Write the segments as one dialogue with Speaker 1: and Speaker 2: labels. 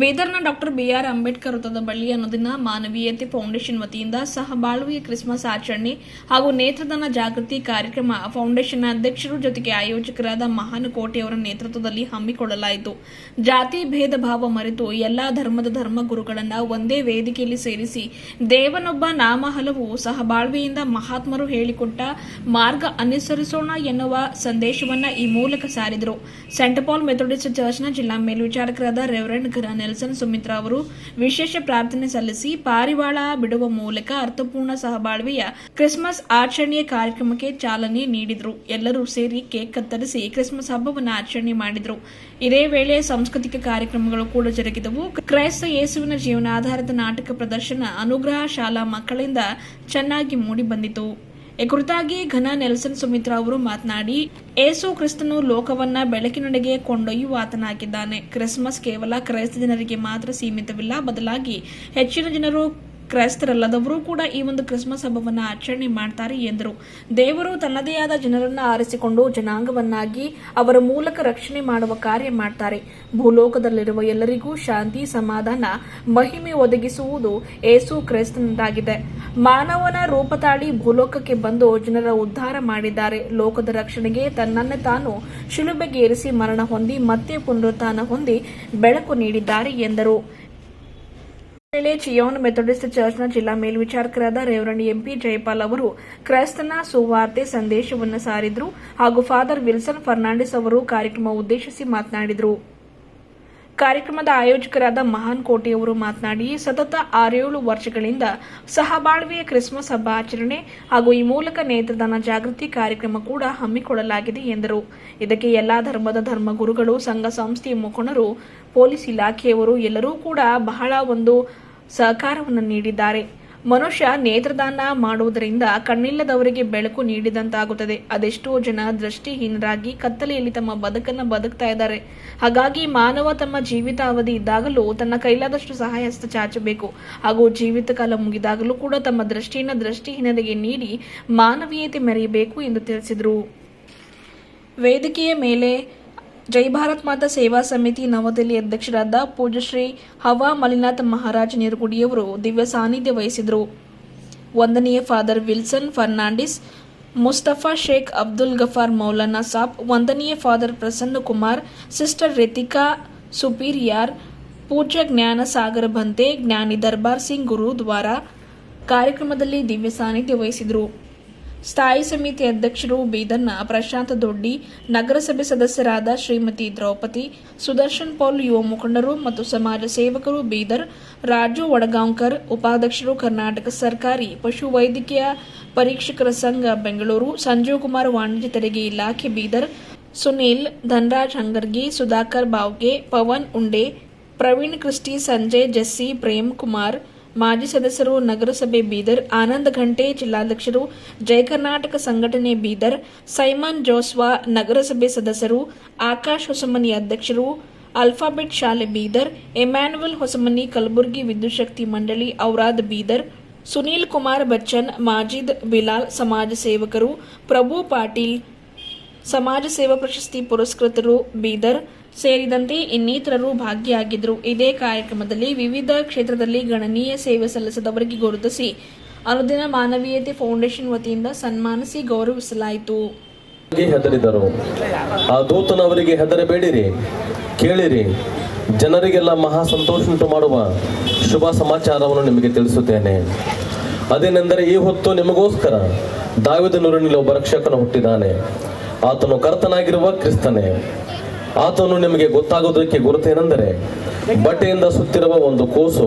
Speaker 1: ಬೀದರ್ನ doctor B R Ambedkar ವೃತ್ತದ ಬಳಿ ಅನುದಿನ ಮಾನವೀಯತೆ ಫೌಂಡೇಶನ್ ವತಿಯಿಂದ ಸಹಬಾಳ್ವೆಯ ಕ್ರಿಸ್ಮಸ್ ಆಚರಣೆ ಹಾಗೂ ನೇತ್ರದಾನ ಜಾಗೃತಿ ಕಾರ್ಯಕ್ರಮ ಫೌಂಡೇಶನ್ ಅಧ್ಯಕ್ಷರು ಜೊತೆಗೆ ಆಯೋಜಕರಾದ ಮಹಾನ್ ಕೋಟೆಯವರ ನೇತೃತ್ವದಲ್ಲಿ ಹಮ್ಮಿಕೊಳ್ಳಲಾಯಿತು. ಜಾತಿ ಭೇದ ಭಾವ ಮರೆತು ಎಲ್ಲಾ ಧರ್ಮದ ಧರ್ಮಗುರುಗಳನ್ನ ಒಂದೇ ವೇದಿಕೆಯಲ್ಲಿ ಸೇರಿಸಿ ದೇವನೊಬ್ಬ ನಾಮ ಹಲವು ಸಹಬಾಳ್ವೆಯಿಂದ ಮಹಾತ್ಮರು ಹೇಳಿಕೊಟ್ಟ ಮಾರ್ಗ ಅನುಸರಿಸೋಣ ಎನ್ನುವ ಸಂದೇಶವನ್ನ ಈ ಮೂಲಕ ಸಾರಿದರು. ಸೆಂಟ್ ಪಾಲ್ ಮೆಥೋಡಿಸ್ಟ್ ಚರ್ಚ್ನ ಜಿಲ್ಲಾ ಮೇಲ್ವಿಚಾರಕರಾದ ರೆವರೆಂಡ್ ಘರ ನೆಲ್ಸನ್ ಸುಮಿತ್ರಾ ಅವರು ವಿಶೇಷ ಪ್ರಾರ್ಥನೆ ಸಲ್ಲಿಸಿ ಪಾರಿವಾಳ ಬಿಡುವ ಮೂಲಕ ಅರ್ಥಪೂರ್ಣ ಸಹಬಾಳ್ವೆಯ ಕ್ರಿಸ್ಮಸ್ ಆಚರಣೆಯ ಕಾರ್ಯಕ್ರಮಕ್ಕೆ ಚಾಲನೆ ನೀಡಿದರು. ಎಲ್ಲರೂ ಸೇರಿ ಕೇಕ್ ಕತ್ತರಿಸಿ ಕ್ರಿಸ್ಮಸ್ ಹಬ್ಬವನ್ನು ಆಚರಣೆ ಮಾಡಿದರು. ಇದೇ ವೇಳೆ ಸಾಂಸ್ಕೃತಿಕ ಕಾರ್ಯಕ್ರಮಗಳು ಕೂಡ ಜರುಗಿದವು. ಕ್ರೈಸ್ತ ಯೇಸುವಿನ ಜೀವನಾಧಾರಿತ ನಾಟಕ ಪ್ರದರ್ಶನ ಅನುಗ್ರಹ ಶಾಲಾ ಮಕ್ಕಳಿಂದ ಚೆನ್ನಾಗಿ ಮೂಡಿ ಬಂದಿತು. ಈ ಕುರಿತಾಗಿ ಘನ ನೆಲ್ಸನ್ ಸುಮಿತ್ರ ಅವರು ಮಾತನಾಡಿ, ಏಸು ಕ್ರಿಸ್ತನು ಲೋಕವನ್ನ ಬೆಳಕಿನಡೆಗೆ ಕೊಂಡೊಯ್ಯುವ ಆತನಾಗಿದ್ದಾನೆ ಕ್ರಿಸ್ಮಸ್ ಕೇವಲ ಕ್ರೈಸ್ತ ಜನರಿಗೆ ಮಾತ್ರ ಸೀಮಿತವಿಲ್ಲ, ಬದಲಾಗಿ ಹೆಚ್ಚಿನ ಜನರು ಕ್ರೈಸ್ತರಲ್ಲದವರು ಕೂಡ ಈ ಒಂದು ಕ್ರಿಸ್ಮಸ್ ಹಬ್ಬವನ್ನು ಆಚರಣೆ ಮಾಡ್ತಾರೆ ಎಂದರು. ದೇವರು ತನ್ನದೇ ಆದ ಜನರನ್ನ ಆರಿಸಿಕೊಂಡು ಜನಾಂಗವನ್ನಾಗಿ ಅವರ ಮೂಲಕ ರಕ್ಷಣೆ ಮಾಡುವ ಕಾರ್ಯ ಮಾಡ್ತಾರೆ. ಭೂಲೋಕದಲ್ಲಿರುವ ಎಲ್ಲರಿಗೂ ಶಾಂತಿ, ಸಮಾಧಾನ, ಮಹಿಮೆ ಒದಗಿಸುವುದು ಏಸು ಕ್ರೈಸ್ತನದಾಗಿದೆ. ಮಾನವನ ರೂಪ ತಾಳಿ ಭೂಲೋಕಕ್ಕೆ ಬಂದು ಜನರ ಉದ್ಧಾರ ಮಾಡಿದ್ದಾರೆ. ಲೋಕದ ರಕ್ಷಣೆಗೆ ತನ್ನನ್ನೇ ತಾನು ಶಿಲುಬೆಗೆ ಏರಿಸಿ ಮರಣ ಹೊಂದಿ ಮತ್ತೆ ಪುನರುತ್ಥಾನ ಹೊಂದಿ ಬೆಳಕು ನೀಡಿದ್ದಾರೆ ಎಂದರು. ವೇಳೆ ಚಿಯೋನ್ ಮೆಥೋಡಿಸ್ಟ್ ಚರ್ಚ್ನ ಜಿಲ್ಲಾ ಮೇಲ್ವಿಚಾರಕರಾದ ರೇವರಣ್ ಎಂಪಿ ಜಯಪಾಲ್ ಅವರು ಕ್ರೈಸ್ತನ ಸುವಾರ್ತೆ ಸಂದೇಶವನ್ನು ಸಾರಿದ್ರು ಹಾಗೂ ಫಾದರ್ ವಿಲ್ಸನ್ ಫರ್ನಾಂಡಿಸ್ ಅವರು ಕಾರ್ಯಕ್ರಮ ಉದ್ದೇಶಿಸಿ ಮಾತನಾಡಿದರು. ಕಾರ್ಯಕ್ರಮದ ಆಯೋಜಕರಾದ ಮಹಾನ್ ಕೋಟೆಯವರು ಮಾತನಾಡಿ, ಸತತ ಆರೇಳು ವರ್ಷಗಳಿಂದ ಸಹಬಾಳ್ವೆಯ ಕ್ರಿಸ್ಮಸ್ ಹಬ್ಬ ಆಚರಣೆ ಹಾಗೂ ಈ ಮೂಲಕ ನೇತ್ರದಾನ ಜಾಗೃತಿ ಕಾರ್ಯಕ್ರಮ ಕೂಡ ಹಮ್ಮಿಕೊಳ್ಳಲಾಗಿದೆ ಎಂದರು. ಇದಕ್ಕೆ ಎಲ್ಲಾ ಧರ್ಮದ ಧರ್ಮಗುರುಗಳು, ಸಂಘ ಸಂಸ್ಥೆಯ ಮುಖಂಡರು, ಪೊಲೀಸ್ ಇಲಾಖೆಯವರು ಎಲ್ಲರೂ ಕೂಡ ಬಹಳ ಒಂದು ಸಹಕಾರವನ್ನು ನೀಡಿದ್ದಾರೆ. ಮನುಷ್ಯ ನೇತ್ರದಾನ ಮಾಡುವುದರಿಂದ ಕಣ್ಣಿಲ್ಲದವರಿಗೆ ಬೆಳಕು ನೀಡಿದಂತಾಗುತ್ತದೆ. ಅದೆಷ್ಟೋ ಜನ ದೃಷ್ಟಿಹೀನರಾಗಿ ಕತ್ತಲೆಯಲ್ಲಿ ತಮ್ಮ ಬದುಕನ್ನು ಬದುಕ್ತಾ ಇದ್ದಾರೆ. ಹಾಗಾಗಿ ಮಾನವ ತಮ್ಮ ಜೀವಿತಾವಧಿ ಇದ್ದಾಗಲೂ ತನ್ನ ಕೈಲಾದಷ್ಟು ಸಹಾಯ ಹಸ್ತ ಚಾಚಬೇಕು. ಹಾಗೂ ಜೀವಿತ ಕಾಲ ಮುಗಿದಾಗಲೂ ಕೂಡ ತಮ್ಮ ದೃಷ್ಟಿಯನ್ನು ದೃಷ್ಟಿಹೀನರಿಗೆ ನೀಡಿ ಮಾನವೀಯತೆ ಮೆರೆಯಬೇಕು ಎಂದು ತಿಳಿಸಿದರು. ವೇದಿಕೆಯ ಮೇಲೆ ಜೈ ಭಾರತ್ ಮಾತಾ ಸೇವಾ ಸಮಿತಿ ನವದೆಹಲಿ ಅಧ್ಯಕ್ಷರಾದ ಪೂಜ್ಯಶ್ರೀ ಹವಾ ಮಲಿನಾಥ್ ಮಹಾರಾಜ್ ನೀರುಗುಡಿಯವರು ದಿವ್ಯ ಸಾನ್ನಿಧ್ಯ ವಹಿಸಿದರು. ಒಂದನೆಯ father Wilson Fernandes, Mustafa Sheikh Abdul Gaffar Maulana Saab, ವಂದನೀಯ father Prasanna Kumar, sister Ritika superior, ಪೂಜ್ಯ ಜ್ಞಾನ ಸಾಗರ ಭಂತೆ ಜ್ಞಾನಿ ದರ್ಬಾರ್ ಸಿಂಗ್ ಗುರುದ್ವಾರ ಕಾರ್ಯಕ್ರಮದಲ್ಲಿ ದಿವ್ಯ ಸಾನ್ನಿಧ್ಯ ವಹಿಸಿದರು. ಸ್ಥಾಯಿ ಸಮಿತಿ ಅಧ್ಯಕ್ಷರು ಬೀದರ್ನ ಪ್ರಶಾಂತ್ ದೊಡ್ಡಿ, ನಗರಸಭೆ ಸದಸ್ಯರಾದ ಶ್ರೀಮತಿ ದ್ರೌಪದಿ, ಸುದರ್ಶನ್ ಪೌಲ್ ಯುವ ಮುಖಂಡರು ಮತ್ತು ಸಮಾಜ ಸೇವಕರು ಬೀದರ್, ರಾಜು ವಡಗಾಂವ್ಕರ್, ಉಪಾಧ್ಯಕ್ಷರು ಕರ್ನಾಟಕ ಸರ್ಕಾರಿ ಪಶು ವೈದ್ಯಕೀಯ ಪರೀಕ್ಷಕರ ಸಂಘ ಬೆಂಗಳೂರು, ಸಂಜೀವ್ ಕುಮಾರ್ ವಾಣಿಜ್ಯ ತೆರಿಗೆ ಇಲಾಖೆ ಬೀದರ್, ಸುನೀಲ್ ಧನರಾಜ್ ಹಂಗರ್ಗಿ, ಸುಧಾಕರ್ ಬಾವ್ಗೆ, ಪವನ್ ಉಂಡೆ, ಪ್ರವೀಣ್ ಕ್ರಿಸ್ಟಿ, ಸಂಜಯ್, ಜಸ್ಸಿ, ಪ್ರೇಮ್ ಕುಮಾರ್ ಮಾಜಿ ಸದಸ್ಯರು ನಗರಸಭೆ ಬೀದರ್, ಆನಂದ್ ಘಂಟೆ ಜಿಲ್ಲಾಧ್ಯಕ್ಷರು ಜಯ ಕರ್ನಾಟಕ ಸಂಘಟನೆ ಬೀದರ್, ಸೈಮನ್ ಜೋಸ್ವಾ ನಗರಸಭೆ ಸದಸ್ಯರು, ಆಕಾಶ್ ಹೊಸಮನಿ ಅಧ್ಯಕ್ಷರು, ಅಲ್ಫಾಬೆಟ್ ಶಾಲೆ ಬೀದರ್ ಎಮ್ಯಾನ್ಯುವಲ್ ಹೊಸಮನಿ ಕಲಬುರಗಿ ವಿದ್ಯುತ್ ಶಕ್ತಿ ಮಂಡಳಿ ಔರಾದ್ ಬೀದರ್, ಸುನೀಲ್ ಕುಮಾರ್ ಬಚ್ಚನ್, ಮಾಜಿದ್ ಬಿಲಾಲ್ ಸಮಾಜ ಸೇವಕರು, ಪ್ರಭು ಪಾಟೀಲ್ ಸಮಾಜ ಸೇವಾ ಪ್ರಶಸ್ತಿ ಪುರಸ್ಕೃತರು ಬೀದರ್ ಸೇರಿದಂತೆ ಇನ್ನಿತರರು ಭಾಗಿಯಾಗಿದ್ದರು. ಇದೇ ಕಾರ್ಯಕ್ರಮದಲ್ಲಿ ವಿವಿಧ ಕ್ಷೇತ್ರದಲ್ಲಿ ಗಣನೀಯ ಸೇವೆ ಸಲ್ಲಿಸಿದವರಿಗೆ ಗುರುತಿಸಿ ಅನುದಿನ ಮಾನವೀಯತೆ ಫೌಂಡೇಶನ್ ವತಿಯಿಂದ ಸನ್ಮಾನಿಸಿ ಗೌರವಿಸಲಾಯಿತು.
Speaker 2: ಹೆದರಿದರು. ಆ ದೂತನವರಿಗೆ ಹೆದರಬೇಡಿರಿ. ಕೇಳಿರಿ. ಜನರಿಗೆಲ್ಲ ಮಹಾ ಸಂತೋಷ ಮಾಡುವ ಶುಭ ಸಮಾಚಾರವನ್ನು ನಿಮಗೆ ತಿಳಿಸುತ್ತೇನೆ. ಅದೇನೆಂದರೆ ಈ ಹೊತ್ತು ನಿಮಗೋಸ್ಕರ ದಾವಿದನೂರಿನಲ್ಲಿ ಒಬ್ಬ ರಕ್ಷಕನು ಹುಟ್ಟಿದ್ದಾನೆ. ಆತನು ಕರ್ತನಾಗಿರುವ ಕ್ರಿಸ್ತನೇ. ಆತನು ನಿಮಗೆ ಗೊತ್ತಾಗೋದಕ್ಕೆ ಗುರುತೇನೆಂದರೆ, ಬಟ್ಟೆಯಿಂದ ಸುತ್ತಿರುವ ಒಂದು ಕೋಸು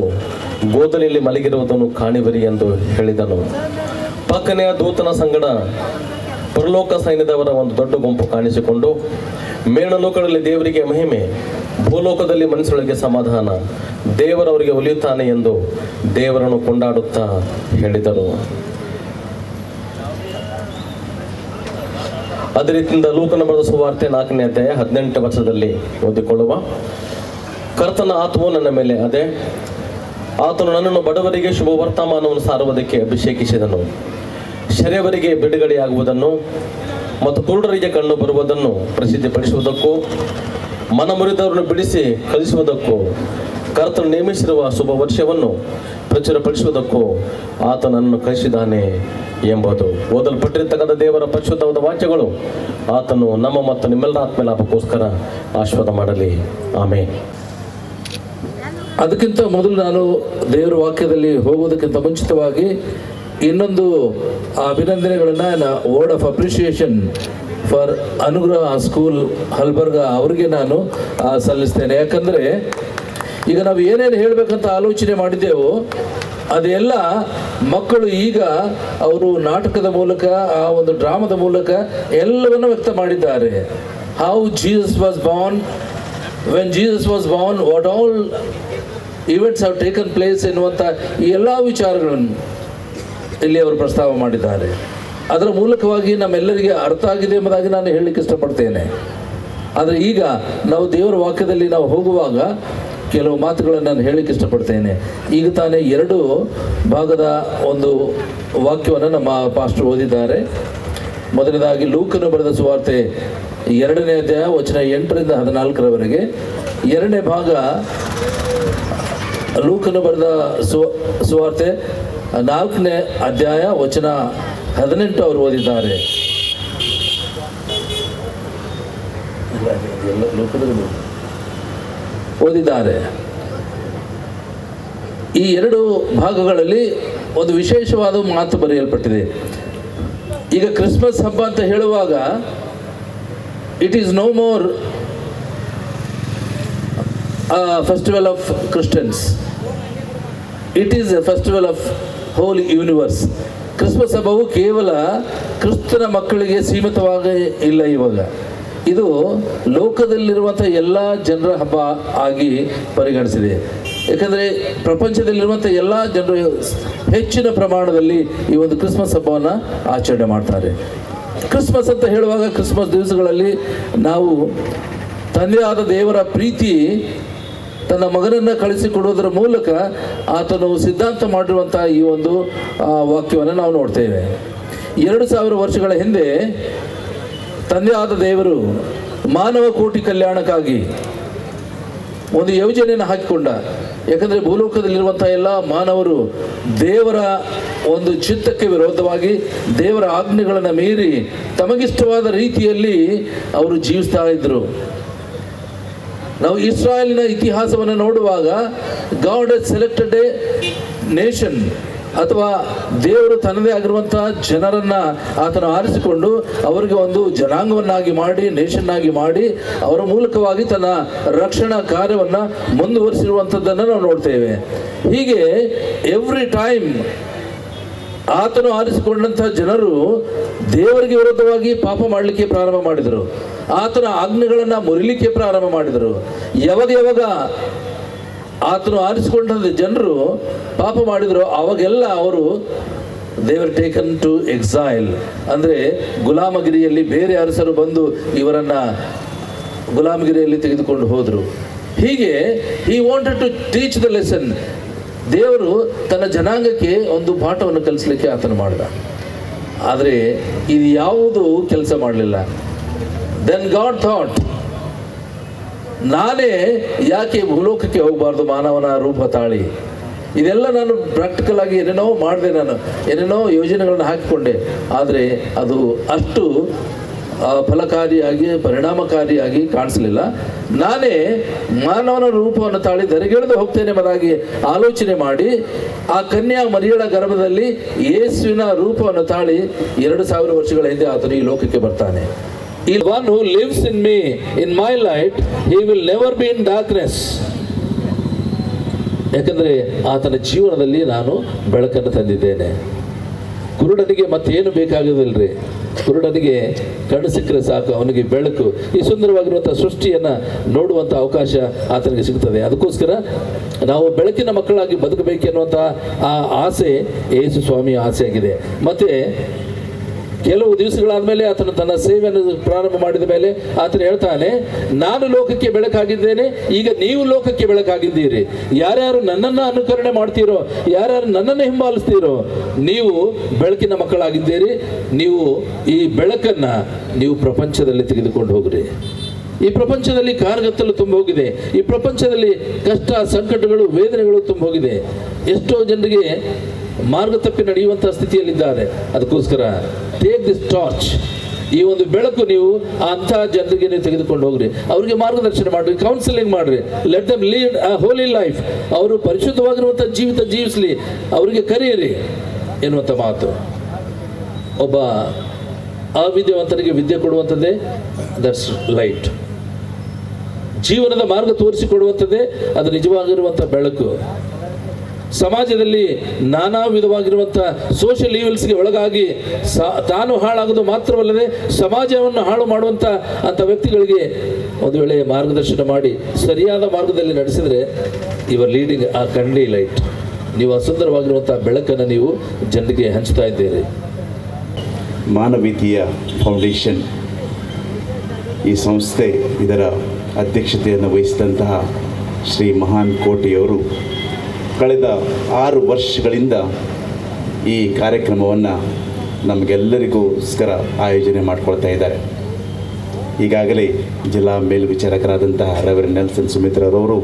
Speaker 2: ಗೋದಲಿಯಲ್ಲಿ ಮಲಗಿರುವುದನ್ನು ಕಾಣಿಬರಿ ಎಂದು ಹೇಳಿದನು. ಪಕ್ಕನೆಯ ದೂತನ ಸಂಗಡ ಪರಲೋಕ ಸೈನ್ಯದವರ ಒಂದು ದೊಡ್ಡ ಗುಂಪು ಕಾಣಿಸಿಕೊಂಡು ಮೇಣಲೋಕದಲ್ಲಿ ದೇವರಿಗೆ ಮಹಿಮೆ, ಭೂಲೋಕದಲ್ಲಿ ಮನಸ್ಸೊಳಗೆ ಸಮಾಧಾನ, ದೇವರವರಿಗೆ ಒಲಿಯುತ್ತಾನೆ ಎಂದು ದೇವರನ್ನು ಕೊಂಡಾಡುತ್ತಾ ಹೇಳಿದರು. ಅದೇ ರೀತಿಯಿಂದ ಲೂಕನ ಬರೆದ ಸುವಾರ್ತೆ ನಾಲ್ಕನೇ ಅಧ್ಯಾಯ ಹದಿನೆಂಟು ವರ್ಷದಲ್ಲಿ ಓದಿಕೊಳ್ಳುವ. ಕರ್ತನ ಆತ್ಮವು ನನ್ನ ಮೇಲೆ ಅದೇ. ಆತನು ನನ್ನನ್ನು ಬಡವರಿಗೆ ಶುಭ ವರ್ತಮಾನವನ್ನು ಸಾರುವುದಕ್ಕೆ ಅಭಿಷೇಕಿಸಿದನು. ಶರೆಯವರಿಗೆ ಬಿಡುಗಡೆಯಾಗುವುದನ್ನು ಮತ್ತು ಕುರುಡರಿಗೆ ಕಣ್ಣು ಬರುವುದನ್ನು ಪ್ರಸಿದ್ಧಿಪಡಿಸುವುದಕ್ಕೂ, ಮನಮುರಿದವರನ್ನು ಬಿಡಿಸಿ ಕಲಿಸುವುದಕ್ಕೂ ಕರ್ತನು ನೇಮಿಸಿರುವ ಶುಭ ವರ್ಷವನ್ನು ಪ್ರಚುರಪಡಿಸುವುದಕ್ಕೂ ಆತನನ್ನು ಕಳಿಸಿದ್ದಾನೆ ಎಂಬುದು ಓದಲ್ಪಟ್ಟಿರ್ತಕ್ಕಂಥ ದೇವರ ಪರಿಶುದ್ಧವಾದ ವಾಕ್ಯಗಳು. ಆತನು ನಮ್ಮ ಮತ್ತು ನಿಮ್ಮೆಲ್ಲರ ಆತ್ಮಲಾಭಕ್ಕೋಸ್ಕರ ಆಶೀರ್ವಾದ ಮಾಡಲಿ. ಆಮೇಲೆ
Speaker 3: ಅದಕ್ಕಿಂತ ಮೊದಲು ನಾನು ದೇವರ ವಾಕ್ಯದಲ್ಲಿ ಹೋಗುವುದಕ್ಕಿಂತ ಮುಂಚಿತವಾಗಿ ಇನ್ನೊಂದು ಅಭಿನಂದನೆಗಳನ್ನು word of appreciation for Anugraha school ಹಲ್ಬರ್ಗ ಅವರಿಗೆ ನಾನು ಸಲ್ಲಿಸ್ತೇನೆ. ಯಾಕಂದರೆ ಈಗ ನಾವು ಏನೇನು ಹೇಳಬೇಕಂತ ಆಲೋಚನೆ ಮಾಡಿದ್ದೆವೋ, ಅದೆಲ್ಲ ಮಕ್ಕಳು ಈಗ ಅವರು ನಾಟಕದ ಮೂಲಕ, ಆ ಒಂದು ಡ್ರಾಮದ ಮೂಲಕ ಎಲ್ಲವನ್ನು ವ್ಯಕ್ತ ಮಾಡಿದ್ದಾರೆ. How Jesus was born when Jesus was born what all events have taken place ಎನ್ನುವಂಥ ಈ ಎಲ್ಲ ವಿಚಾರಗಳನ್ನು ಇಲ್ಲಿ ಅವರು ಪ್ರಸ್ತಾವ ಮಾಡಿದ್ದಾರೆ. ಅದರ ಮೂಲಕವಾಗಿ ನಮ್ಮೆಲ್ಲರಿಗೆ ಅರ್ಥ ಆಗಿದೆ ಎಂಬುದಾಗಿ ನಾನು ಹೇಳಲಿಕ್ಕೆ ಇಷ್ಟಪಡ್ತೇನೆ. ಆದರೆ ಈಗ ನಾವು ದೇವರ ವಾಕ್ಯದಲ್ಲಿ ನಾವು ಹೋಗುವಾಗ ಕೆಲವು ಮಾತುಗಳನ್ನು ನಾನು ಹೇಳಕ್ಕೆ ಇಷ್ಟಪಡ್ತೇನೆ. ಈಗ ತಾನೇ ಎರಡು ಭಾಗದ ಒಂದು ವಾಕ್ಯವನ್ನು ನಮ್ಮ ಪಾಸ್ಟರ್ ಓದಿದ್ದಾರೆ. ಮೊದಲನೇದಾಗಿ ಲೂಕನು ಬರೆದ ಸುವಾರ್ತೆ ಎರಡನೇ ಅಧ್ಯಾಯ ವಚನ ಎಂಟರಿಂದ ಹದಿನಾಲ್ಕರವರೆಗೆ. ಎರಡನೇ ಭಾಗ ಲೂಕನು ಬರೆದ ಸು, ಸುವಾರ್ತೆ ನಾಲ್ಕನೇ ಅಧ್ಯಾಯ ವಚನ ಹದಿನೆಂಟು ಅವರು ಓದಿದ್ದಾರೆ. ಲೂಕನ ಓದಿದ್ದಾರೆ. ಈ ಎರಡು ಭಾಗಗಳಲ್ಲಿ ಒಂದು ವಿಶೇಷವಾದ ಮಾತು ಬರೆಯಲ್ಪಟ್ಟಿದೆ. ಈಗ ಕ್ರಿಸ್ಮಸ್ ಹಬ್ಬ ಅಂತ ಹೇಳುವಾಗ it is no more festival of Christians it is a festival of whole universe Christmas ಹಬ್ಬವು ಕೇವಲ ಕ್ರಿಸ್ತನ ಮಕ್ಕಳಿಗೆ ಸೀಮಿತವಾಗಿ ಇಲ್ಲ ಇವಾಗ. ಇದು ಲೋಕದಲ್ಲಿರುವಂಥ ಎಲ್ಲ ಜನರ ಹಬ್ಬ ಆಗಿ ಪರಿಗಣಿಸಿದೆ. ಯಾಕಂದರೆ ಪ್ರಪಂಚದಲ್ಲಿರುವಂಥ ಎಲ್ಲ ಜನರು ಹೆಚ್ಚಿನ ಪ್ರಮಾಣದಲ್ಲಿ ಈ ಒಂದು ಕ್ರಿಸ್ಮಸ್ ಹಬ್ಬವನ್ನು ಆಚರಣೆ ಮಾಡ್ತಾರೆ. ಕ್ರಿಸ್ಮಸ್ ಅಂತ ಹೇಳುವಾಗ ಕ್ರಿಸ್ಮಸ್ ದಿವಸಗಳಲ್ಲಿ ನಾವು ತಂದೆಯಾದ ದೇವರ ಪ್ರೀತಿ, ತನ್ನ ಮಗನನ್ನು ಕಳಿಸಿಕೊಡುವುದರ ಮೂಲಕ ಆತನು ಸಿದ್ಧಾಂತ ಮಾಡಿರುವಂಥ ಈ ಒಂದು ವಾಕ್ಯವನ್ನು ನಾವು ನೋಡ್ತೇವೆ. ಎರಡು ಸಾವಿರ ವರ್ಷಗಳ ಹಿಂದೆ ತಂದೆ ಆದ ದೇವರು ಮಾನವ ಕೋಟಿ ಕಲ್ಯಾಣಕ್ಕಾಗಿ ಒಂದು ಯೋಜನೆಯನ್ನು ಹಾಕಿಕೊಂಡ. ಯಾಕಂದರೆ ಭೂಲೋಕದಲ್ಲಿರುವಂಥ ಎಲ್ಲ ಮಾನವರು ದೇವರ ಒಂದು ಚಿತ್ತಕ್ಕೆ ವಿರೋಧವಾಗಿ ದೇವರ ಆಜ್ಞೆಗಳನ್ನು ಮೀರಿ ತಮಗಿಷ್ಟವಾದ ರೀತಿಯಲ್ಲಿ ಅವರು ಜೀವಿಸ್ತಾ ಇದ್ದರು ನಾವು ಇಸ್ರಾಯೇಲಿನ ಇತಿಹಾಸವನ್ನು ನೋಡುವಾಗ ಗಾಡ್ ಸೆಲೆಕ್ಟೆಡ್ ಎ ನೇಷನ್. ಅಥವಾ ದೇವರು ತನ್ನದೇ ಆಗಿರುವಂತಹ ಜನರನ್ನ ಆತನು ಆರಿಸಿಕೊಂಡು ಅವರಿಗೆ ಒಂದು ಜನಾಂಗವನ್ನಾಗಿ ಮಾಡಿ ನೇಷನ್ ಆಗಿ ಮಾಡಿ, ಅವರ ಮೂಲಕವಾಗಿ ತನ್ನ ರಕ್ಷಣಾ ಕಾರ್ಯವನ್ನು ಮುಂದುವರಿಸಿರುವಂಥದ್ದನ್ನು ನಾವು ನೋಡ್ತೇವೆ. ಹೀಗೆ ಎವ್ರಿ ಟೈಮ್ ಆತನು ಆರಿಸಿಕೊಂಡಂತಹ ಜನರು ದೇವರಿಗೆ ವಿರುದ್ಧವಾಗಿ ಪಾಪ ಮಾಡಲಿಕ್ಕೆ ಪ್ರಾರಂಭ ಮಾಡಿದರು. ಆತನ ಆಜ್ಞೆಗಳನ್ನು ಮುರಿಲಿಕ್ಕೆ ಪ್ರಾರಂಭ ಮಾಡಿದರು. ಯಾವಾಗ ಯಾವಾಗ ಆತನು ಆರಿಸಿಕೊಂಡ ಜನರು ಪಾಪ ಮಾಡಿದ್ರು. ಅವಾಗೆಲ್ಲ ಅವರು ದೇವರ್ ಟೇಕನ್ ಟು ಎಕ್ಸೈಲ್ ಅಂದರೆ ಗುಲಾಮಗಿರಿಯಲ್ಲಿ ಬೇರೆ ಅರಸರು ಬಂದು ಇವರನ್ನು ಗುಲಾಮಗಿರಿಯಲ್ಲಿ ತೆಗೆದುಕೊಂಡು ಹೋದರು. ಹೀಗೆ he wanted to teach the lesson ದೇವರು ತನ್ನ ಜನಾಂಗಕ್ಕೆ ಒಂದು ಪಾಠವನ್ನು ಕಲಿಸಲಿಕ್ಕೆ ಆತನು ಮಾಡಿದ. ಆದರೆ ಇದು ಯಾವುದು ಕೆಲಸ ಮಾಡಲಿಲ್ಲ. ದೆನ್ ಗಾಡ್ ಥಾಟ್ ನಾನೇ ಯಾಕೆ ಭೂಲೋಕಕ್ಕೆ ಹೋಗಬಾರ್ದು ಮಾನವನ ರೂಪ ತಾಳಿ? ಇದೆಲ್ಲ ನಾನು ಪ್ರಾಕ್ಟಿಕಲ್ ಆಗಿ ಏನೇನೋ ಮಾಡಿದೆ ನಾನು, ಏನೇನೋ ಯೋಜನೆಗಳನ್ನು ಹಾಕಿಕೊಂಡೆ. ಆದರೆ ಅದು ಅಷ್ಟು ಫಲಕಾರಿಯಾಗಿ, ಪರಿಣಾಮಕಾರಿಯಾಗಿ ಕಾಣಿಸಲಿಲ್ಲ. ನಾನೇ ಮಾನವನ ರೂಪವನ್ನು ತಾಳಿ ಧರೆಗೆಳೆದು ಹೋಗ್ತೇನೆ ಎಂಬುದಾಗಿ ಆಲೋಚನೆ ಮಾಡಿ, ಆ ಕನ್ಯಾ ಮರಿಯಳ ಗರ್ಭದಲ್ಲಿ ಯೇಸುವಿನ ರೂಪವನ್ನು ತಾಳಿ ಎರಡು ಸಾವಿರ ವರ್ಷಗಳ ಹಿಂದೆ ಆತನು ಈ ಲೋಕಕ್ಕೆ ಬರ್ತಾನೆ. ಈ one who lives in me in my light he will never be in darkness ಯಾಕಂದರೆ ಆತನ ಜೀವನದಲ್ಲಿ ನಾನು ಬೆಳಕನ್ನು ತಂದಿದ್ದೇನೆ. ಕುರುಡನಿಗೆ ಮತ್ತೇನು ಬೇಕಾಗೋದಿಲ್ಲರಿ ಕುರುಡನಿಗೆ ಕಣ್ಣು ಸಿಕ್ಕರೆ ಸಾಕು, ಅವನಿಗೆ ಬೆಳಕು. ಈ ಸುಂದರವಾಗಿರುವಂಥ ಸೃಷ್ಟಿಯನ್ನು ನೋಡುವಂಥ ಅವಕಾಶ ಆತನಿಗೆ ಸಿಗುತ್ತದೆ ಅದಕ್ಕೋಸ್ಕರ ನಾವು ಬೆಳಕಿನ ಮಕ್ಕಳಾಗಿ ಬದುಕಬೇಕೆನ್ನುವಂಥ ಆ ಆಸೆ ಯೇಸು ಸ್ವಾಮಿಯ ಆಸೆಯಾಗಿದೆ. ಮತ್ತು ಕೆಲವು ದಿವಸಗಳಾದ ಮೇಲೆ ಆತನು ತನ್ನ ಸೇವೆಯನ್ನು ಪ್ರಾರಂಭ ಮಾಡಿದ ಮೇಲೆ ಆತನು ಹೇಳ್ತಾನೆ, ನಾನು ಲೋಕಕ್ಕೆ ಬೆಳಕಾಗಿದ್ದೇನೆ, ಈಗ ನೀವು ಲೋಕಕ್ಕೆ ಬೆಳಕಾಗಿದ್ದೀರಿ. ಯಾರ್ಯಾರು ನನ್ನನ್ನು ಅನುಕರಣೆ ಮಾಡ್ತೀರೋ, ಯಾರ್ಯಾರು ನನ್ನನ್ನು ಹಿಂಬಾಲಿಸ್ತೀರೋ, ನೀವು ಬೆಳಕಿನ ಮಕ್ಕಳಾಗಿದ್ದೀರಿ, ನೀವು ಈ ಬೆಳಕನ್ನು ನೀವು ಪ್ರಪಂಚದಲ್ಲಿ ತೆಗೆದುಕೊಂಡು ಹೋಗ್ರಿ. ಈ ಪ್ರಪಂಚದಲ್ಲಿ ಕಾರ್ಗತ್ತಲು ತುಂಬ ಹೋಗಿದೆ ಈ ಪ್ರಪಂಚದಲ್ಲಿ ಕಷ್ಟ, ಸಂಕಟಗಳು, ವೇದನೆಗಳು ತುಂಬ ಹೋಗಿದೆ ಎಷ್ಟೋ ಜನರಿಗೆ ಮಾರ್ಗ ತಪ್ಪಿ ನಡೆಯುವಂತಹ ಸ್ಥಿತಿಯಲ್ಲಿದ್ದಾರೆ. ಅದಕ್ಕೋಸ್ಕರ ಟೇಕ್ ದಿಸ್ ಟಾರ್ಚ್ ಈ ಒಂದು ಬೆಳಕು ನೀವು ಅಂತಹ ಜನರಿಗೆ ನೀವು ತೆಗೆದುಕೊಂಡು ಹೋಗ್ರಿ. ಅವರಿಗೆ ಮಾರ್ಗದರ್ಶನ ಮಾಡ್ರಿ ಕೌನ್ಸಿಲಿಂಗ್ ಮಾಡ್ರಿ. Let them lead a holy life ಅವರು ಪರಿಶುದ್ಧವಾಗಿರುವಂಥ ಜೀವಿತ ಜೀವಿಸಲಿ, ಅವರಿಗೆ ಕರೆಯಿರಿ ಎನ್ನುವಂಥ ಮಾತು. ಒಬ್ಬ ಅವಿದ್ಯಾವಂತನಿಗೆ ವಿದ್ಯೆ ಕೊಡುವಂಥದ್ದೇ ದಟ್ಸ್ ಲೈಟ್ ಜೀವನದ ಮಾರ್ಗ ತೋರಿಸಿಕೊಡುವಂಥದ್ದೇ ಅದು ನಿಜವಾಗಿರುವಂಥ ಬೆಳಕು. ಸಮಾಜದಲ್ಲಿ ನಾನಾ ವಿಧವಾಗಿರುವಂಥ ಸೋಷಿಯಲ್ ಈವೆಲ್ಸ್ಗೆ ಒಳಗಾಗಿ ತಾನು ಹಾಳಾಗೋದು ಮಾತ್ರವಲ್ಲದೆ ಸಮಾಜವನ್ನು ಹಾಳು ಮಾಡುವಂಥ ಅಂಥ ವ್ಯಕ್ತಿಗಳಿಗೆ ಒಂದು ವೇಳೆ ಮಾರ್ಗದರ್ಶನ ಮಾಡಿ ಸರಿಯಾದ ಮಾರ್ಗದಲ್ಲಿ ನಡೆಸಿದರೆ ಇವರ್ ಲೀಡಿಂಗ್ ಆ ಕಂಡಿ ಲೈಟ್ ನೀವು ಆ ಸುಂದರವಾಗಿರುವಂಥ ಬೆಳಕನ್ನು ನೀವು ಜನರಿಗೆ ಹಂಚ್ತಾ ಇದ್ದೀರಿ.
Speaker 4: ಮಾನವೀಯ ಫೌಂಡೇಶನ್ ಈ ಸಂಸ್ಥೆ ಇದರ ಅಧ್ಯಕ್ಷತೆಯನ್ನು ವಹಿಸಿದಂತಹ ಶ್ರೀ ಮಹಾನ್ ಕೋಟೆಯವರು ಕಳೆದ ಆರು ವರ್ಷಗಳಿಂದ ಈ ಕಾರ್ಯಕ್ರಮವನ್ನು ನಮಗೆಲ್ಲರಿಗೋಸ್ಕರ ಆಯೋಜನೆ ಮಾಡಿಕೊಳ್ತಾ ಇದ್ದಾರೆ. ಈಗಾಗಲೇ ಜಿಲ್ಲಾ ಮೇಲ್ವಿಚಾರಕರಾದಂತಹ ರೆವರ್ ನೆಲ್ಸನ್ ಸುಮಿತ್ರರವರು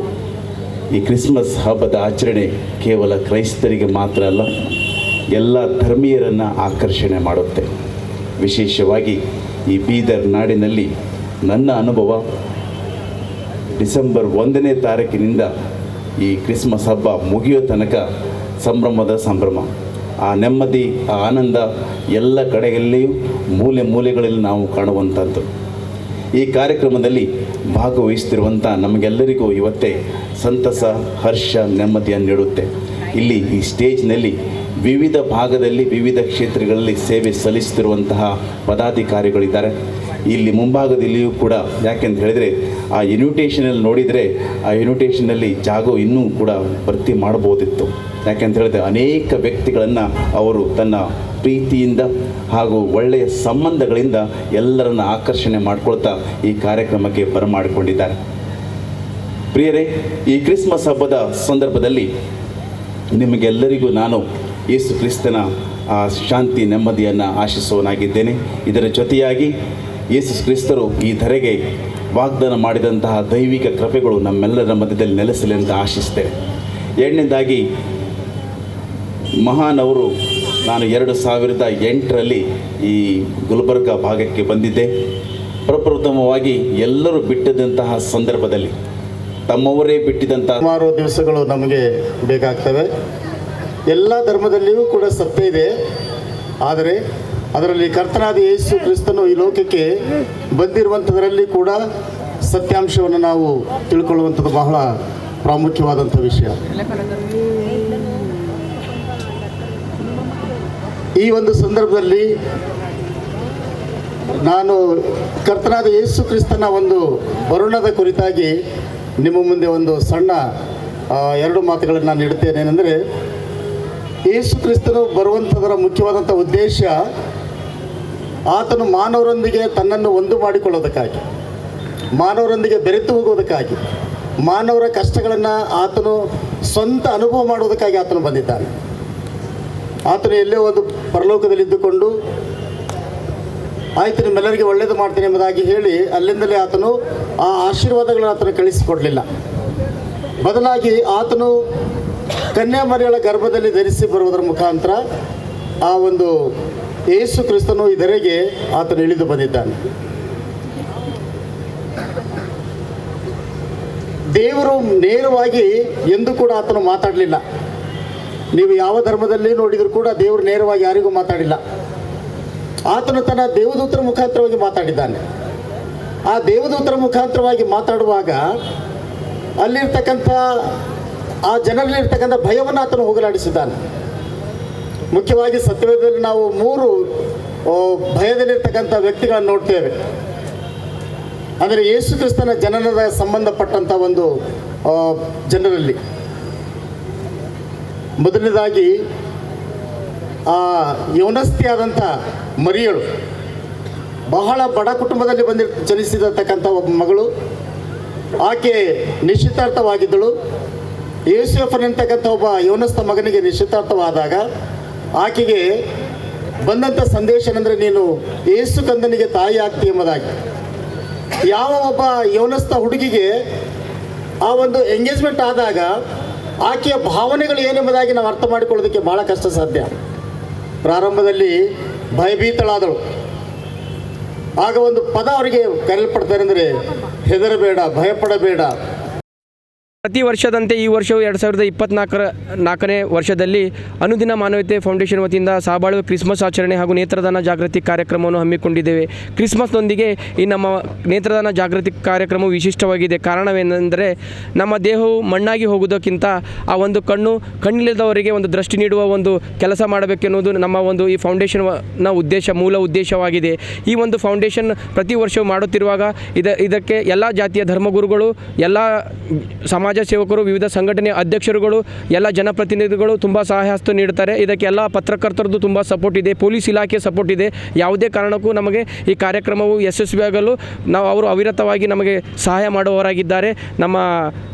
Speaker 4: ಈ ಕ್ರಿಸ್ಮಸ್ ಹಬ್ಬದ ಆಚರಣೆ ಕೇವಲ ಕ್ರೈಸ್ತರಿಗೆ ಮಾತ್ರ ಅಲ್ಲ, ಎಲ್ಲ ಧರ್ಮೀಯರನ್ನು ಆಕರ್ಷಣೆ ಮಾಡುತ್ತೆ. ವಿಶೇಷವಾಗಿ ಈ ಬೀದರ್ ನಾಡಿನಲ್ಲಿ ನನ್ನ ಅನುಭವ, ಡಿಸೆಂಬರ್ ಒಂದನೇ ತಾರೀಕಿನಿಂದ ಈ ಕ್ರಿಸ್ಮಸ್ ಹಬ್ಬ ಮುಗಿಯೋ ತನಕ ಸಂಭ್ರಮದ ಸಂಭ್ರಮ. ಆ ನೆಮ್ಮದಿ, ಆ ಆನಂದ ಎಲ್ಲ ಕಡೆಯಲ್ಲಿಯೂ ಮೂಲೆ ಮೂಲೆಗಳಲ್ಲಿ ನಾವು ಕಾಣುವಂಥದ್ದು. ಈ ಕಾರ್ಯಕ್ರಮದಲ್ಲಿ ಭಾಗವಹಿಸ್ತಿರುವಂಥ ನಮಗೆಲ್ಲರಿಗೂ ಇವತ್ತೇ ಸಂತಸ, ಹರ್ಷ ನೆಮ್ಮದಿಯನ್ನು ನೀಡುತ್ತೆ. ಇಲ್ಲಿ ಈ ಸ್ಟೇಜ್ನಲ್ಲಿ ವಿವಿಧ ಭಾಗದಲ್ಲಿ, ವಿವಿಧ ಕ್ಷೇತ್ರಗಳಲ್ಲಿ ಸೇವೆ ಸಲ್ಲಿಸುತ್ತಿರುವಂತಹ ಪದಾಧಿಕಾರಿಗಳಿದ್ದಾರೆ. ಇಲ್ಲಿ ಮುಂಭಾಗದಲ್ಲಿಯೂ ಕೂಡ ಯಾಕೆಂತ ಹೇಳಿದರೆ, ಆ ಇನ್ವಿಟೇಷನಲ್ಲಿ ನೋಡಿದರೆ, ಆ ಇನ್ವಿಟೇಷನಲ್ಲಿ ಜಾಗ ಇನ್ನೂ ಕೂಡ ಭರ್ತಿ ಮಾಡ್ಬೋದಿತ್ತು ಯಾಕೆಂತ ಹೇಳಿದ್ರೆ, ಅನೇಕ ವ್ಯಕ್ತಿಗಳನ್ನು ಅವರು ತನ್ನ ಪ್ರೀತಿಯಿಂದ ಹಾಗೂ ಒಳ್ಳೆಯ ಸಂಬಂಧಗಳಿಂದ ಎಲ್ಲರನ್ನ ಆಕರ್ಷಣೆ ಮಾಡಿಕೊಳ್ತಾ ಈ ಕಾರ್ಯಕ್ರಮಕ್ಕೆ ಬರಮಾಡಿಕೊಂಡಿದ್ದಾರೆ. ಪ್ರಿಯರೇ, ಈ ಕ್ರಿಸ್ಮಸ್ ಹಬ್ಬದ ಸಂದರ್ಭದಲ್ಲಿ ನಿಮಗೆಲ್ಲರಿಗೂ ನಾನು ಯೇಸು ಕ್ರಿಸ್ತನ ಆ ಶಾಂತಿ ನೆಮ್ಮದಿಯನ್ನು ಆಶಿಸುವನಾಗಿದ್ದೇನೆ ಇದರ ಜೊತೆಯಾಗಿ ಯೇಸು ಕ್ರಿಸ್ತರು ಈ ಧರೆಗೆ ವಾಗ್ದಾನ ಮಾಡಿದಂತಹ ದೈವಿಕ ಕೃಪೆಗಳು ನಮ್ಮೆಲ್ಲರ ಮಧ್ಯದಲ್ಲಿ ನೆಲೆಸಲಿ ಅಂತ ಆಶಿಸ್ತೇವೆ. ಎರಡನೇದಾಗಿ, ಮಹಾನ್ ಅವರು ನಾನು ಎರಡು ಸಾವಿರದ ಎಂಟರಲ್ಲಿ ಈ ಗುಲ್ಬರ್ಗ ಭಾಗಕ್ಕೆ ಬಂದಿದ್ದೆ. ಪ್ರಪ್ರಥಮವಾಗಿ ಎಲ್ಲರೂ ಬಿಟ್ಟಿದ್ದಂತಹ ಸಂದರ್ಭದಲ್ಲಿ, ತಮ್ಮವರೇ ಬಿಟ್ಟಿದಂತಹ
Speaker 5: ಸುಮಾರು ದಿವಸಗಳು ನಮಗೆ ಬೇಕಾಗ್ತವೆ. ಎಲ್ಲ ಧರ್ಮದಲ್ಲಿಯೂ ಕೂಡ ಸತ್ಯ ಇದೆ. ಆದರೆ ಅದರಲ್ಲಿ ಕರ್ತನಾದ ಯೇಸು ಕ್ರಿಸ್ತನು ಈ ಲೋಕಕ್ಕೆ ಬಂದಿರುವಂಥದ್ರಲ್ಲಿ ಕೂಡ ಸತ್ಯಾಂಶವನ್ನು ನಾವು ತಿಳ್ಕೊಳ್ಳುವಂಥದ್ದು ಬಹಳ ಪ್ರಾಮುಖ್ಯವಾದಂಥ ವಿಷಯ. ಈ ಒಂದು ಸಂದರ್ಭದಲ್ಲಿ ನಾನು ಕರ್ತನಾದ ಯೇಸು ಕ್ರಿಸ್ತನ ಒಂದು ವರುಣದ ಕುರಿತಾಗಿ ನಿಮ್ಮ ಮುಂದೆ ಒಂದು ಸಣ್ಣ ಎರಡು ಮಾತುಗಳನ್ನು ನಾನು ಇಡ್ತೇನೆ ಏನೆಂದರೆ, ಯೇಸು ಕ್ರಿಸ್ತನು ಬರುವಂಥದರ ಮುಖ್ಯವಾದಂಥ ಉದ್ದೇಶ ಆತನು ಮಾನವರೊಂದಿಗೆ ತನ್ನನ್ನು ಒಂದು ಮಾಡಿಕೊಳ್ಳೋದಕ್ಕಾಗಿ, ಮಾನವರೊಂದಿಗೆ ಬೆರೆತು ಹೋಗೋದಕ್ಕಾಗಿ ಮಾನವರ ಕಷ್ಟಗಳನ್ನು ಆತನು ಸ್ವಂತ ಅನುಭವ ಮಾಡೋದಕ್ಕಾಗಿ ಆತನು ಬಂದಿದ್ದಾನೆ. ಆತನು ಎಲ್ಲೇ ಒಂದು ಪರಲೋಕದಲ್ಲಿ ಇದ್ದುಕೊಂಡು, ಆಯ್ತು ನಿಮ್ಮೆಲ್ಲರಿಗೆ ಒಳ್ಳೇದು ಮಾಡ್ತೀನಿ ಎಂಬುದಾಗಿ ಹೇಳಿ ಅಲ್ಲಿಂದಲೇ ಆತನು ಆ ಆಶೀರ್ವಾದಗಳನ್ನು ಆತನು ಕಳಿಸಿಕೊಡಲಿಲ್ಲ. ಬದಲಾಗಿ ಆತನು ಕನ್ಯಾಮರಿಯಳ ಗರ್ಭದಲ್ಲಿ ಧರಿಸಿ ಬರುವುದರ ಮುಖಾಂತರ ಆ ಒಂದು ಯೇಸು ಕ್ರಿಸ್ತನು ಇದರೆಗೆ ಆತನು ಇಳಿದು ಬಂದಿದ್ದಾನೆ. ದೇವರು ನೇರವಾಗಿ ಎಂದು ಕೂಡ ಆತನು ಮಾತಾಡಲಿಲ್ಲ. ನೀವು ಯಾವ ಧರ್ಮದಲ್ಲಿ ನೋಡಿದರೂ ಕೂಡ ದೇವರು ನೇರವಾಗಿ ಯಾರಿಗೂ ಮಾತಾಡಿಲ್ಲ. ಆತನು ತನ್ನ ದೇವದೂತರ ಮುಖಾಂತರವಾಗಿ ಮಾತಾಡಿದ್ದಾನೆ. ಆ ದೇವದೂತರ ಮುಖಾಂತರವಾಗಿ ಮಾತಾಡುವಾಗ ಅಲ್ಲಿರ್ತಕ್ಕಂಥ, ಆ ಜನರಲ್ಲಿರ್ತಕ್ಕಂಥ ಭಯವನ್ನು ಆತನು ಹೋಗಲಾಡಿಸಿದ್ದಾನೆ. ಮುಖ್ಯವಾಗಿ ಸತ್ಯವೇದದಲ್ಲಿ ನಾವು ಮೂರು ಭಯದಲ್ಲಿರ್ತಕ್ಕಂಥ ವ್ಯಕ್ತಿಗಳನ್ನು ನೋಡ್ತೇವೆ. ಅಂದರೆ ಯೇಸು ಕ್ರಿಸ್ತನ ಜನನದ ಸಂಬಂಧಪಟ್ಟಂಥ ಒಂದು ಜನರಲ್ಲಿ. ಮೊದಲನೇದಾಗಿ, ಆ ಯೌನಸ್ತಿಯಾದಂಥ ಮರಿಯಳು. ಬಹಳ ಬಡ ಕುಟುಂಬದಲ್ಲಿ ಬಂದಿ ಜನಿಸಿರತಕ್ಕಂಥ ಒಬ್ಬ ಮಗಳು. ಆಕೆ ನಿಶ್ಚಿತಾರ್ಥವಾಗಿದ್ದಳು. ಯೇಸುಫನಂತಕ್ಕಂಥ ಒಬ್ಬ ಯೌನಸ್ಥ ಮಗನಿಗೆ ನಿಶ್ಚಿತಾರ್ಥವಾದಾಗ ಆಕೆಗೆ ಬಂದಂಥ ಸಂದೇಶ ಏನಂದರೆ, ನೀನು ಏಸು ಕಂದನಿಗೆ ತಾಯಿ ಆಗ್ತಿ ಎಂಬುದಾಗಿ. ಯಾವ ಒಬ್ಬ ಯೌನಸ್ಥ ಹುಡುಗಿಗೆ ಆ ಒಂದು ಎಂಗೇಜ್ಮೆಂಟ್ ಆದಾಗ ಆಕೆಯ ಭಾವನೆಗಳು ಏನೆಂಬುದಾಗಿ ನಾವು ಅರ್ಥ ಮಾಡಿಕೊಳ್ಳೋದಕ್ಕೆ ಭಾಳ ಕಷ್ಟ ಸಾಧ್ಯ. ಪ್ರಾರಂಭದಲ್ಲಿ ಭಯಭೀತಳಾದಳು. ಆಗ ಒಂದು ಪದ ಅವರಿಗೆ ಕರೆಯಲ್ಪಡ್ತಾರೆ ಅಂದರೆ, ಹೆದರಬೇಡ, ಭಯಪಡಬೇಡ.
Speaker 6: ಪ್ರತಿ ವರ್ಷದಂತೆ ಈ ವರ್ಷವು ಎರಡು ಸಾವಿರದ ಇಪ್ಪತ್ನಾಲ್ಕರ ನಾಲ್ಕನೇ ವರ್ಷದಲ್ಲಿ ಅನುದಿನ ಮಾನವೀಯತೆ ಫೌಂಡೇಶನ್ ವತಿಯಿಂದ ಸಾಬಾಳು ಕ್ರಿಸ್ಮಸ್ ಆಚರಣೆ ಹಾಗೂ ನೇತ್ರದಾನ ಜಾಗೃತಿ ಕಾರ್ಯಕ್ರಮವನ್ನು ಹಮ್ಮಿಕೊಂಡಿದ್ದೇವೆ. ಕ್ರಿಸ್ಮಸ್ನೊಂದಿಗೆ ಈ ನಮ್ಮ ನೇತ್ರದಾನ ಜಾಗೃತಿ ಕಾರ್ಯಕ್ರಮವು ವಿಶಿಷ್ಟವಾಗಿದೆ. ಕಾರಣವೇನೆಂದರೆ ನಮ್ಮ ದೇಹವು ಮಣ್ಣಾಗಿ ಹೋಗುವುದಕ್ಕಿಂತ ಆ ಒಂದು ಕಣ್ಣು ಕಣ್ಣಿಲ್ಲದವರಿಗೆ ಒಂದು ದೃಷ್ಟಿ ನೀಡುವ ಒಂದು ಕೆಲಸ ಮಾಡಬೇಕೆನ್ನುವುದು ನಮ್ಮ ಒಂದು ಈ ಫೌಂಡೇಶನ್ನ ಉದ್ದೇಶ, ಮೂಲ ಉದ್ದೇಶವಾಗಿದೆ. ಈ ಒಂದು ಫೌಂಡೇಶನ್ ಪ್ರತಿ ವರ್ಷವೂ ಮಾಡುತ್ತಿರುವಾಗ ಇದ ಇದಕ್ಕೆ ಎಲ್ಲ ಜಾತಿಯ ಧರ್ಮಗುರುಗಳು, ಎಲ್ಲ ಸಮಾಜ ಸೇವಕರು, ವಿವಿಧ ಸಂಘಟನೆ ಅಧ್ಯಕ್ಷರುಗಳು, ಎಲ್ಲ ಜನಪ್ರತಿನಿಧಿಗಳು ತುಂಬ ಸಹಾಯ ಹಸ್ತ ನೀಡುತ್ತಾರೆ. ಇದಕ್ಕೆ ಎಲ್ಲ ಪತ್ರಕರ್ತರದ್ದು ತುಂಬ ಸಪೋರ್ಟ್ ಇದೆ. ಪೊಲೀಸ್ ಇಲಾಖೆ ಸಪೋರ್ಟ್ ಇದೆ. ಯಾವುದೇ ಕಾರಣಕ್ಕೂ ನಮಗೆ ಈ ಕಾರ್ಯಕ್ರಮವು ಯಶಸ್ವಿಯಾಗಲು ನಾವು ಅವರು ಅವಿರತವಾಗಿ ನಮಗೆ ಸಹಾಯ ಮಾಡುವವರಾಗಿದ್ದಾರೆ. ನಮ್ಮ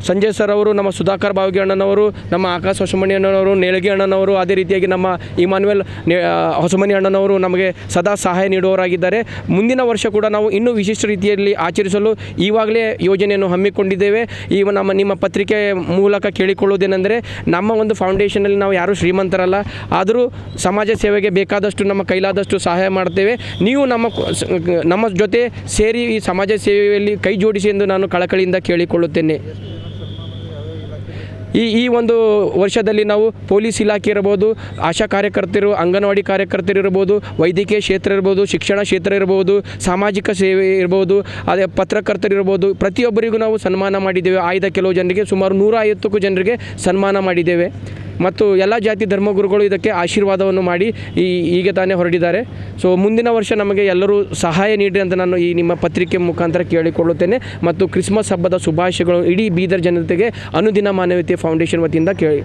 Speaker 6: ಸಂಜಯ್ ಸರ್ ಅವರು, ನಮ್ಮ ಸುಧಾಕರ್ ಬಾವಿಗೆ ಅಣ್ಣನವರು, ನಮ್ಮ ಆಕಾಶ್ ಹೊಸಮಣಿ ಅಣ್ಣನವರು, ನೇಳಗಿ ಅಣ್ಣನವರು, ಅದೇ ರೀತಿಯಾಗಿ ನಮ್ಮ ಇಮಾನ್ಯುಯಲ್ ನೆ- ಹೊಸಮನಿ ಅಣ್ಣನವರು ನಮಗೆ ಸದಾ ಸಹಾಯ ನೀಡುವವರಾಗಿದ್ದಾರೆ. ಮುಂದಿನ ವರ್ಷ ಕೂಡ ನಾವು ಇನ್ನೂ ವಿಶಿಷ್ಟ ರೀತಿಯಲ್ಲಿ ಆಚರಿಸಲು ಈವಾಗಲೇ ಯೋಜನೆಯನ್ನು ಹಮ್ಮಿಕೊಂಡಿದ್ದೇವೆ. ಈ ನಮ್ಮ, ನಿಮ್ಮ ಪತ್ರಿಕೆ ಮೂಲಕ ಕೇಳಿಕೊಳ್ಳುವುದೇನೆಂದರೆ ನಮ್ಮ ಒಂದು ಫೌಂಡೇಶನಲ್ಲಿ ನಾವು ಯಾರೂ ಶ್ರೀಮಂತರಲ್ಲ. ಆದರೂ ಸಮಾಜ ಸೇವೆಗೆ ಬೇಕಾದಷ್ಟು ನಮ್ಮ ಕೈಲಾದಷ್ಟು ಸಹಾಯ ಮಾಡ್ತೇವೆ. ನೀವು ನಮ್ಮ ನಮ್ಮ ಜೊತೆ ಸೇರಿ ಈ ಸಮಾಜ ಸೇವೆಯಲ್ಲಿ ಕೈ ಜೋಡಿಸಿ ಎಂದು ನಾನು ಕಳಕಳಿಯಿಂದ ಕೇಳಿಕೊಳ್ಳುತ್ತೇನೆ. ಈ ಈ ಒಂದು ವರ್ಷದಲ್ಲಿ ನಾವು ಪೊಲೀಸ್ ಇಲಾಖೆ ಇರ್ಬೋದು, ಆಶಾ ಕಾರ್ಯಕರ್ತರು, ಅಂಗನವಾಡಿ ಕಾರ್ಯಕರ್ತರು ಇರ್ಬೋದು, ವೈದ್ಯಕೀಯ ಕ್ಷೇತ್ರ ಇರ್ಬೋದು, ಶಿಕ್ಷಣ ಕ್ಷೇತ್ರ ಇರ್ಬೋದು, ಸಾಮಾಜಿಕ ಸೇವೆ ಇರ್ಬೋದು, ಅದೇ ಪತ್ರಕರ್ತರು ಇರ್ಬೋದು, ಪ್ರತಿಯೊಬ್ಬರಿಗೂ ನಾವು ಸನ್ಮಾನ ಮಾಡಿದ್ದೇವೆ. ಆಯ್ದ ಕೆಲವು ಜನರಿಗೆ ಸುಮಾರು ನೂರ ಐವತ್ತಕ್ಕೂ ಜನರಿಗೆ ಸನ್ಮಾನ ಮಾಡಿದ್ದೇವೆ. ಮತ್ತು ಎಲ್ಲ ಜಾತಿ ಧರ್ಮಗುರುಗಳು ಇದಕ್ಕೆ ಆಶೀರ್ವಾದವನ್ನು ಮಾಡಿ ಈ ಈಗ ತಾನೇ ಹೊರಡಿದ್ದಾರೆ. ಸೊ ಮುಂದಿನ ವರ್ಷ ನಮಗೆ ಎಲ್ಲರೂ ಸಹಾಯ ನೀಡಿ ಅಂತ ನಾನು ಈ ನಿಮ್ಮ ಪತ್ರಿಕೆ ಮುಖಾಂತರ ಕೇಳಿಕೊಳ್ಳುತ್ತೇನೆ. ಮತ್ತು ಕ್ರಿಸ್ಮಸ್ ಹಬ್ಬದ ಶುಭಾಶಯಗಳು ಇಡೀ ಬೀದರ್ ಜನತೆಗೆ ಅನುದಿನ ಮಾನವೀಯತೆ ಫೌಂಡೇಶನ್ ವತಿಯಿಂದ ಕೇಳಿ,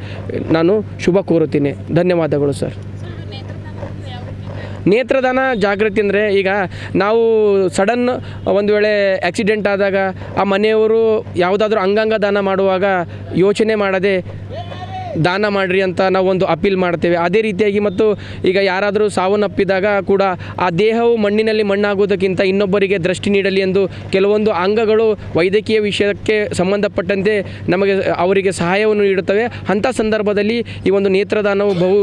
Speaker 6: ನಾನು ಶುಭ ಕೋರುತ್ತೇನೆ. ಧನ್ಯವಾದಗಳು ಸರ್. ನೇತ್ರದಾನ ಜಾಗೃತಿ ಅಂದರೆ ಈಗ ನಾವು ಸಡನ್ ಒಂದು ವೇಳೆ ಆಕ್ಸಿಡೆಂಟ್ ಆದಾಗ ಆ ಮನೆಯವರು ಯಾವುದಾದ್ರೂ ಅಂಗಾಂಗ ದಾನ ಮಾಡುವಾಗ ಯೋಚನೆ ಮಾಡದೆ ದಾನ ಮಾಡಿರಿ ಅಂತ ನಾವು ಒಂದು ಅಪೀಲ್ ಮಾಡ್ತೇವೆ. ಅದೇ ರೀತಿಯಾಗಿ ಮತ್ತು ಈಗ ಯಾರಾದರೂ ಸಾವನ್ನಪ್ಪಿದಾಗ ಕೂಡ ಆ ದೇಹವು ಮಣ್ಣಿನಲ್ಲಿ ಮಣ್ಣಾಗುವುದಕ್ಕಿಂತ ಇನ್ನೊಬ್ಬರಿಗೆ ದೃಷ್ಟಿ ನೀಡಲಿ ಎಂದು ಕೆಲವೊಂದು ಅಂಗಗಳು ವೈದ್ಯಕೀಯ ವಿಷಯಕ್ಕೆ ಸಂಬಂಧಪಟ್ಟಂತೆ ನಮಗೆ ಅವರಿಗೆ ಸಹಾಯವನ್ನು ನೀಡುತ್ತವೆ. ಅಂಥ ಸಂದರ್ಭದಲ್ಲಿ ಈ ಒಂದು ನೇತ್ರದಾನವು ಬಹು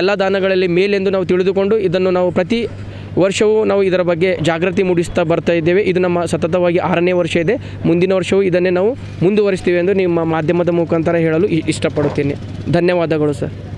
Speaker 6: ಎಲ್ಲ ದಾನಗಳಲ್ಲಿ ಮೇಲೆಂದು ನಾವು ತಿಳಿದುಕೊಂಡು ಇದನ್ನು ನಾವು ಪ್ರತಿ ವರ್ಷವೂ ನಾವು ಇದರ ಬಗ್ಗೆ ಜಾಗೃತಿ ಮೂಡಿಸ್ತಾ ಬರ್ತಾ ಇದ್ದೇವೆ. ಇದು ನಮ್ಮ ಸತತವಾಗಿ ಆರನೇ ವರ್ಷ ಇದೆ. ಮುಂದಿನ ವರ್ಷವೂ ಇದನ್ನೇ ನಾವು ಮುಂದುವರಿಸ್ತೀವಿ ಎಂದು ನಿಮ್ಮ ಮಾಧ್ಯಮದ ಮುಖಾಂತರ ಹೇಳಲು ಇಷ್ಟಪಡುತ್ತೇನೆ. ಧನ್ಯವಾದಗಳು ಸರ್.